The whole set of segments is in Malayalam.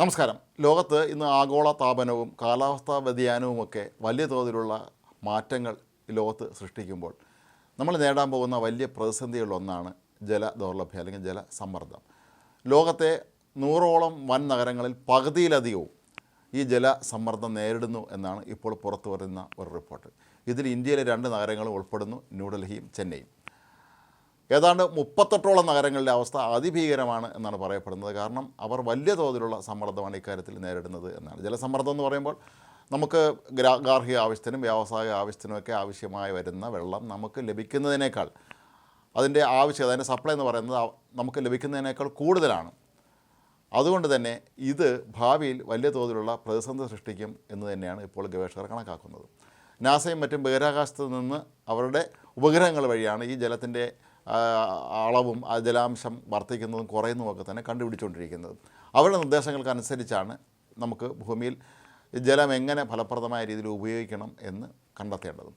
നമസ്കാരം. ലോകത്ത് ഇന്ന് ആഗോള താപനവും കാലാവസ്ഥാ വ്യതിയാനവുമൊക്കെ വലിയ തോതിലുള്ള മാറ്റങ്ങൾ ലോകത്ത് സൃഷ്ടിക്കുമ്പോൾ നമ്മൾ നേടാൻ പോകുന്ന വലിയ പ്രതിസന്ധികളിലൊന്നാണ് ജല ദൗർലഭ്യം അല്ലെങ്കിൽ ജലസമ്മർദ്ദം. ലോകത്തെ നൂറോളം വൻ നഗരങ്ങളിൽ പകുതിയിലധികവും ഈ ജലസമ്മർദ്ദം നേരിടുന്നു എന്നാണ് ഇപ്പോൾ പുറത്തു വരുന്ന ഒരു റിപ്പോർട്ട്. ഇതിൽ ഇന്ത്യയിലെ രണ്ട് നഗരങ്ങളും ഉൾപ്പെടുന്നു ന്യൂഡൽഹിയും ചെന്നൈയും. ഏതാണ്ട് മുപ്പത്തെട്ടോളം നഗരങ്ങളിലെ അവസ്ഥ അതിഭീകരമാണ് എന്നാണ് പറയപ്പെടുന്നത്. കാരണം അവർ വലിയ തോതിലുള്ള സമ്മർദ്ദമാണ് ഇക്കാര്യത്തിൽ നേരിടുന്നത് എന്നാണ്. ജലസമ്മർദ്ദം എന്ന് പറയുമ്പോൾ നമുക്ക് ഗാർഹിക ആവശ്യത്തിനും വ്യാവസായിക ആവശ്യത്തിനുമൊക്കെ ആവശ്യമായി വരുന്ന വെള്ളം നമുക്ക് ലഭിക്കുന്നതിനേക്കാൾ അതിന്റെ ആവശ്യകത അതിന്റെ സപ്ലൈ എന്ന് പറയുന്നത് നമുക്ക് ലഭിക്കുന്നതിനേക്കാൾ കൂടുതലാണ്. അതുകൊണ്ട് തന്നെ ഇത് ഭാവിയിൽ വലിയ തോതിലുള്ള പ്രതിസന്ധി സൃഷ്ടിക്കും എന്ന് തന്നെയാണ് ഇപ്പോൾ ഗവേഷകർ കണക്കാക്കുന്നത്. നാസയും മറ്റും ബഹിരാകാശത്ത് നിന്ന് അവരുടെ ഉപഗ്രഹങ്ങൾ വഴിയാണ് ഈ ജലത്തിന്റെ അളവും ജലാംശം വർദ്ധിക്കുന്നതും കുറയുന്നതുമൊക്കെ തന്നെ കണ്ടുപിടിച്ചുകൊണ്ടിരിക്കുന്നത്. അവരുടെ നിർദ്ദേശങ്ങൾക്കനുസരിച്ചാണ് നമുക്ക് ഭൂമിയിൽ ജലം എങ്ങനെ ഫലപ്രദമായ രീതിയിൽ ഉപയോഗിക്കണം എന്ന് കണ്ടെത്തേണ്ടത്.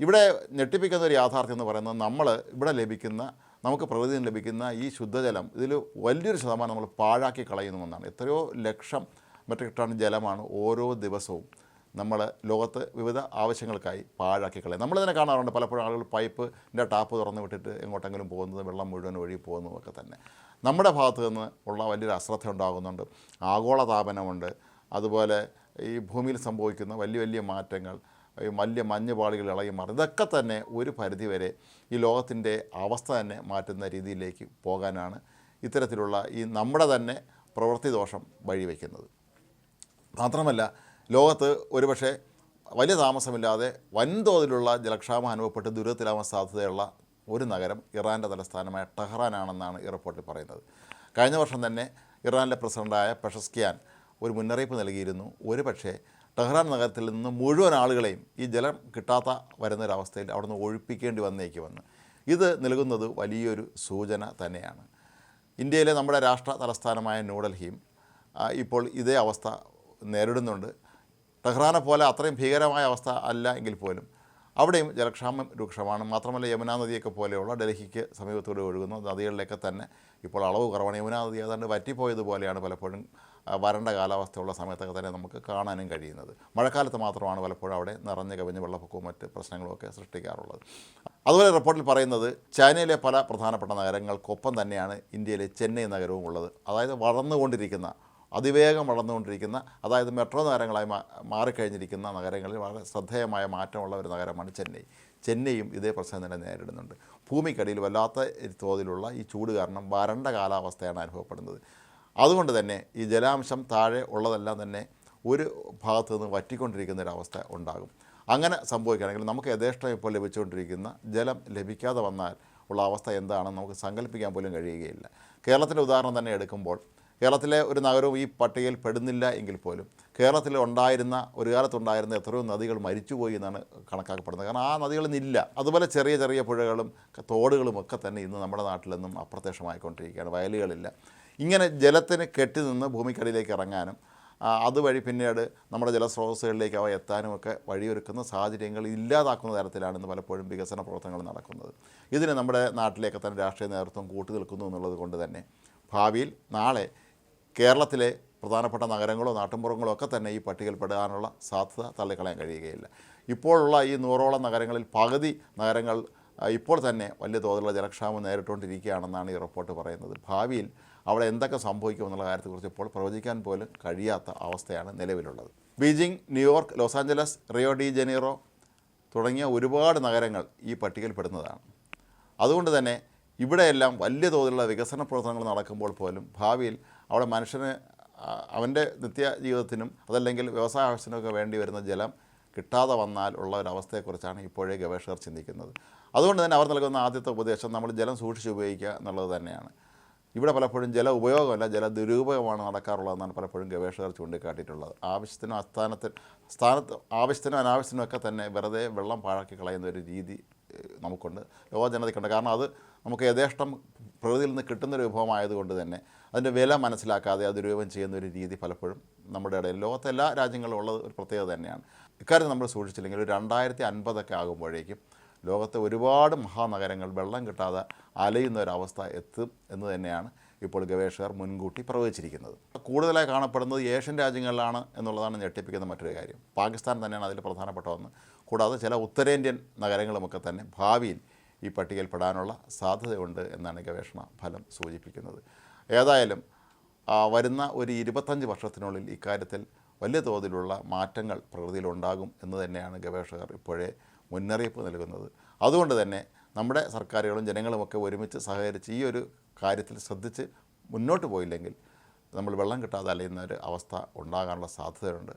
ഇവിടെ ഞെട്ടിപ്പിക്കുന്ന ഒരു യാഥാർത്ഥ്യം എന്ന് പറയുന്നത് നമ്മൾ ഇവിടെ ലഭിക്കുന്ന നമുക്ക് പ്രകൃതിയിൽ ലഭിക്കുന്ന ഈ ശുദ്ധജലം ഇതിൽ വലിയൊരു ശതമാനം നമ്മൾ പാഴാക്കി കളയുന്നുവെന്നാണ് എത്രയോ ലക്ഷം മെട്രിക് ടൺ ജലമാണ് ഓരോ ദിവസവും നമ്മൾ ലോകത്ത് വിവിധ ആവശ്യങ്ങൾക്കായി പാഴാക്കി കളയും. നമ്മൾ തന്നെ കാണാറുണ്ട്. പലപ്പോഴും ആളുകൾ പൈപ്പിന്റെ ടാപ്പ് തുറന്ന് വിട്ടിട്ട് എങ്ങോട്ടെങ്കിലും പോകുന്നത് വെള്ളം മുഴുവൻ ഒഴുകി പോകുന്നതൊക്കെ തന്നെ. നമ്മുടെ ഭാഗത്ത് നിന്ന് ഉള്ള വലിയൊരു അശ്രദ്ധ ഉണ്ടാകുന്നുണ്ട്. ആഗോള താപനമുണ്ട്. അതുപോലെ ഈ ഭൂമിയിൽ സംഭവിക്കുന്ന വലിയ വലിയ മാറ്റങ്ങൾ ഈ വലിയ മഞ്ഞുപാളികൾ ഇളകി മാറും. ഇതൊക്കെ തന്നെ ഒരു പരിധിവരെ ഈ ലോകത്തിന്റെ അവസ്ഥ തന്നെ മാറ്റുന്ന രീതിയിലേക്ക് പോകാനാണ് ഇത്തരത്തിലുള്ള ഈ നമ്മുടെ തന്നെ പ്രവൃത്തി ദോഷം വഴിവെക്കുന്നത്. മാത്രമല്ല ലോകത്ത് ഒരുപക്ഷെ വലിയ താമസമില്ലാതെ വൻതോതിലുള്ള ജലക്ഷാമം അനുഭവപ്പെട്ട് ദുരിതത്തിലാവാൻ സാധ്യതയുള്ള ഒരു നഗരം ഇറാന്റെ തലസ്ഥാനമായ ടെഹ്റാനാണെന്നാണ് ഈ റിപ്പോർട്ടിൽ പറയുന്നത്. കഴിഞ്ഞ വർഷം തന്നെ ഇറാനിലെ പ്രസിഡന്റായ പെഷസ്കിയാൻ ഒരു മുന്നറിയിപ്പ് നൽകിയിരുന്നു. ഒരു പക്ഷേ ടെഹ്റാൻ നഗരത്തിൽ നിന്ന് മുഴുവൻ ആളുകളെയും ഈ ജലം കിട്ടാത്ത വരുന്നൊരവസ്ഥയിൽ അവിടുന്ന് ഒഴിപ്പിക്കേണ്ടി വന്നേക്കുമെന്ന് ഇത് നൽകുന്നത് വലിയൊരു സൂചന തന്നെയാണ്. ഇന്ത്യയിലെ നമ്മുടെ രാഷ്ട്ര തലസ്ഥാനമായ ന്യൂഡൽഹിയും ഇപ്പോൾ ഇതേ അവസ്ഥ നേരിടുന്നുണ്ട്. ടെഹ്റാനെ പോലെ അത്രയും ഭീകരമായ അവസ്ഥ അല്ല എങ്കിൽ പോലും. അവിടെയും ജലക്ഷാമം രൂക്ഷമാണ്. മാത്രമല്ല യമുനാ നദിയൊക്കെ പോലെയുള്ള ഡൽഹിക്ക് സമീപത്തൂടെ ഒഴുകുന്ന നദികളിലൊക്കെ തന്നെ ഇപ്പോൾ അളവ് കുറവാണ്. യമുനാ നദി ഏതാണ്ട് വറ്റിപ്പോയതുപോലെയാണ് പലപ്പോഴും വരണ്ട കാലാവസ്ഥയുള്ള സമയത്തൊക്കെ തന്നെ നമുക്ക് കാണാനും കഴിയുന്നത്. മഴക്കാലത്ത് മാത്രമാണ് പലപ്പോഴും അവിടെ നിറഞ്ഞു കവിഞ്ഞ് വെള്ളപ്പൊക്കവും മറ്റ് പ്രശ്നങ്ങളുമൊക്കെ സൃഷ്ടിക്കാറുള്ളത്. അതുപോലെ റിപ്പോർട്ടിൽ പറയുന്നത് ചൈനയിലെ പല പ്രധാനപ്പെട്ട നഗരങ്ങൾക്കൊപ്പം തന്നെയാണ് ഇന്ത്യയിലെ ചെന്നൈ നഗരവും ഉള്ളത്. അതായത് വളർന്നുകൊണ്ടിരിക്കുന്ന അതിവേഗം വളർന്നുകൊണ്ടിരിക്കുന്ന അതായത് മെട്രോ നഗരങ്ങളായി മാറിക്കഴിഞ്ഞിരിക്കുന്ന നഗരങ്ങളിൽ വളരെ ശ്രദ്ധേയമായ മാറ്റമുള്ള ഒരു നഗരമാണ് ചെന്നൈ. ചെന്നൈയും ഇതേ പ്രശ്നം തന്നെ നേരിടുന്നുണ്ട്. ഭൂമിക്കടിയിൽ വല്ലാത്ത തോതിലുള്ള ഈ ചൂട് കാരണം വരണ്ട കാലാവസ്ഥയാണ് അനുഭവപ്പെടുന്നത്. അതുകൊണ്ട് തന്നെ ഈ ജലാംശം താഴെ ഉള്ളതെല്ലാം തന്നെ ഒരു ഭാഗത്തു നിന്ന് വറ്റിക്കൊണ്ടിരിക്കുന്ന ഒരു അവസ്ഥ ഉണ്ടാകും. അങ്ങനെ സംഭവിക്കുകയാണെങ്കിൽ നമുക്ക് യഥേഷ്ടം ഇപ്പോൾ ലഭിച്ചുകൊണ്ടിരിക്കുന്ന ജലം ലഭിക്കാതെ വന്നാൽ ഉള്ള അവസ്ഥ എന്താണെന്ന് നമുക്ക് സങ്കല്പിക്കാൻ പോലും കഴിയുകയില്ല. കേരളത്തിന്റെ ഉദാഹരണം തന്നെ എടുക്കുമ്പോൾ കേരളത്തിലെ ഒരു നഗരവും ഈ പട്ടികയിൽ പെടുന്നില്ല എങ്കിൽ പോലും കേരളത്തിൽ ഉണ്ടായിരുന്ന ഒരു കാലത്തുണ്ടായിരുന്ന എത്രയോ നദികൾ മരിച്ചുപോയി എന്നാണ് കണക്കാക്കപ്പെടുന്നത്. കാരണം ആ നദികളിൽ നിന്നില്ല. അതുപോലെ ചെറിയ ചെറിയ പുഴകളും തോടുകളും ഒക്കെ തന്നെ ഇന്ന് നമ്മുടെ നാട്ടിൽ നിന്നും അപ്രത്യക്ഷമായിക്കൊണ്ടിരിക്കുകയാണ്. വയലുകളില്ല. ഇങ്ങനെ ജലത്തിന് കെട്ടി നിന്ന് ഭൂമിക്കടിയിലേക്ക് ഇറങ്ങാനും അതുവഴി പിന്നീട് നമ്മുടെ ജലസ്രോതസ്സുകളിലേക്ക് അവ എത്താനും ഒക്കെ വഴിയൊരുക്കുന്ന സാഹചര്യങ്ങൾ ഇല്ലാതാക്കുന്ന തരത്തിലാണ് ഇന്ന് പലപ്പോഴും വികസന പ്രവർത്തനങ്ങൾ നടക്കുന്നത്. ഇതിന് നമ്മുടെ നാട്ടിലേക്ക് തന്നെ രാഷ്ട്രീയ നേതൃത്വം കൂട്ടു നിൽക്കുന്നു എന്നുള്ളത് കൊണ്ട് തന്നെ ഭാവിയിൽ നാളെ കേരളത്തിലെ പ്രധാനപ്പെട്ട നഗരങ്ങളോ നാട്ടുമ്പുറങ്ങളോ ഒക്കെ തന്നെ ഈ പട്ടികയിൽപ്പെടാനുള്ള സാധ്യത തള്ളിക്കളയാൻ കഴിയുകയില്ല. ഇപ്പോഴുള്ള ഈ നൂറോളം നഗരങ്ങളിൽ പകുതി നഗരങ്ങൾ ഇപ്പോൾ തന്നെ വലിയ തോതിലുള്ള ജലക്ഷാമം നേരിട്ടുകൊണ്ടിരിക്കുകയാണെന്നാണ് ഈ റിപ്പോർട്ട് പറയുന്നത്. ഭാവിയിൽ അവിടെ എന്തൊക്കെ സംഭവിക്കുമെന്നുള്ള കാര്യത്തെക്കുറിച്ച് ഇപ്പോൾ പ്രവചിക്കാൻ പോലും കഴിയാത്ത അവസ്ഥയാണ് നിലവിലുള്ളത്. Beijing New York Los Angeles Rio de Janeiro തുടങ്ങിയ ഒരുപാട് നഗരങ്ങൾ ഈ പട്ടികയിൽപ്പെടുന്നതാണ്. അതുകൊണ്ട് തന്നെ ഇവിടെയെല്ലാം വലിയ തോതിലുള്ള വികസന പ്രവർത്തനങ്ങൾ നടക്കുമ്പോൾ പോലും ഭാവിയിൽ അവിടെ മനുഷ്യന് അവന്റെ നിത്യ ജീവിതത്തിനും അതല്ലെങ്കിൽ വ്യവസായ ആവശ്യത്തിനൊക്കെ വേണ്ടി വരുന്ന ജലം കിട്ടാതെ വന്നാൽ ഉള്ള ഒരു അവസ്ഥയെക്കുറിച്ചാണ് ഇപ്പോഴേ ഗവേഷകർ ചിന്തിക്കുന്നത്. അതുകൊണ്ട് തന്നെ അവർ നൽകുന്ന ആദ്യത്തെ ഉപദേശം നമ്മൾ ജലം സൂക്ഷിച്ച് ഉപയോഗിക്കുക എന്നുള്ളത് തന്നെയാണ്. ഇവിടെ പലപ്പോഴും ജല ഉപയോഗമല്ല ജല ദുരുപയോഗമാണ് നടക്കാറുള്ളതെന്നാണ് പലപ്പോഴും ഗവേഷകർ ചൂണ്ടിക്കാട്ടിയിട്ടുള്ളത്. ആവശ്യത്തിനും അസ്ഥാനത്തിൽ സ്ഥാനത്ത് ആവശ്യത്തിനും അനാവശ്യത്തിനും ഒക്കെ തന്നെ വെറുതെ വെള്ളം പാഴാക്കി കളയുന്ന ഒരു രീതി നമുക്കുണ്ട്. ലോക ജനതയ്ക്കുണ്ട് കാരണം അത് നമുക്ക് യഥേഷ്ടം പ്രകൃതിയിൽ നിന്ന് കിട്ടുന്നൊരു വിഭവമായതുകൊണ്ട് തന്നെ അതിന്റെ വില മനസ്സിലാക്കാതെ അത് ദുരുപയോഗം ചെയ്യുന്ന ഒരു രീതി പലപ്പോഴും നമ്മുടെ ഇടയിൽ ലോകത്തെ എല്ലാ രാജ്യങ്ങളിലും ഉള്ളത് ഒരു പ്രത്യേകത തന്നെയാണ്. ഇക്കാര്യം നമ്മൾ സൂക്ഷിച്ചില്ലെങ്കിൽ ഒരു രണ്ടായിരത്തി അൻപതൊക്കെ ആകുമ്പോഴേക്കും ലോകത്തെ ഒരുപാട് മഹാനഗരങ്ങൾ വെള്ളം കിട്ടാതെ അലയുന്ന ഒരവസ്ഥ എത്തും എന്ന് തന്നെയാണ് ഇപ്പോൾ ഗവേഷകർ മുൻകൂട്ടി പ്രവചിച്ചിരിക്കുന്നത്. കൂടുതലായി കാണപ്പെടുന്നത് ഏഷ്യൻ രാജ്യങ്ങളിലാണ് എന്നുള്ളതാണ് ഞെട്ടിപ്പിക്കുന്ന മറ്റൊരു കാര്യം. പാകിസ്ഥാൻ തന്നെയാണ് അതിൽ പ്രധാനപ്പെട്ട ഒന്ന് കൂടാതെ ചില ഉത്തരേന്ത്യൻ നഗരങ്ങളുമൊക്കെ തന്നെ ഭാവിയിൽ ഈ പട്ടികയിൽപ്പെടാനുള്ള സാധ്യതയുണ്ട് എന്നാണ് ഗവേഷണ ഫലം സൂചിപ്പിക്കുന്നത്. ഏതായാലും വരുന്ന ഒരു ഇരുപത്തഞ്ച് വർഷത്തിനുള്ളിൽ ഇക്കാര്യത്തിൽ വലിയ തോതിലുള്ള മാറ്റങ്ങൾ പ്രകൃതിയിലുണ്ടാകും എന്ന് തന്നെയാണ് ഗവേഷകർ ഇപ്പോഴേ മുന്നറിയിപ്പ് നൽകുന്നത്. അതുകൊണ്ട് തന്നെ നമ്മുടെ സർക്കാരുകളും ജനങ്ങളുമൊക്കെ ഒരുമിച്ച് സഹകരിച്ച് ഈ ഒരു കാര്യത്തിൽ ശ്രദ്ധിച്ച് മുന്നോട്ട് പോയില്ലെങ്കിൽ നമ്മൾ വെള്ളം കിട്ടാതെ അലയുന്ന ഒരു അവസ്ഥ ഉണ്ടാകാനുള്ള സാധ്യതയുണ്ട്.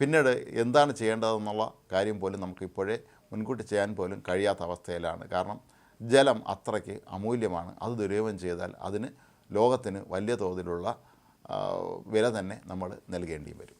പിന്നീട് എന്താണ് ചെയ്യേണ്ടതെന്നുള്ള കാര്യം പോലും നമുക്കിപ്പോഴേ മുൻകൂട്ടി ചെയ്യാൻ പോലും കഴിയാത്ത അവസ്ഥയിലാണ്. കാരണം ജലം അത്രയ്ക്ക് അമൂല്യമാണ്. അത് ദുരുപയോഗം ചെയ്താൽ അതിന് ലോകത്തിന് വലിയ തോതിലുള്ള വില തന്നെ നമ്മൾ നൽകേണ്ടി വരും.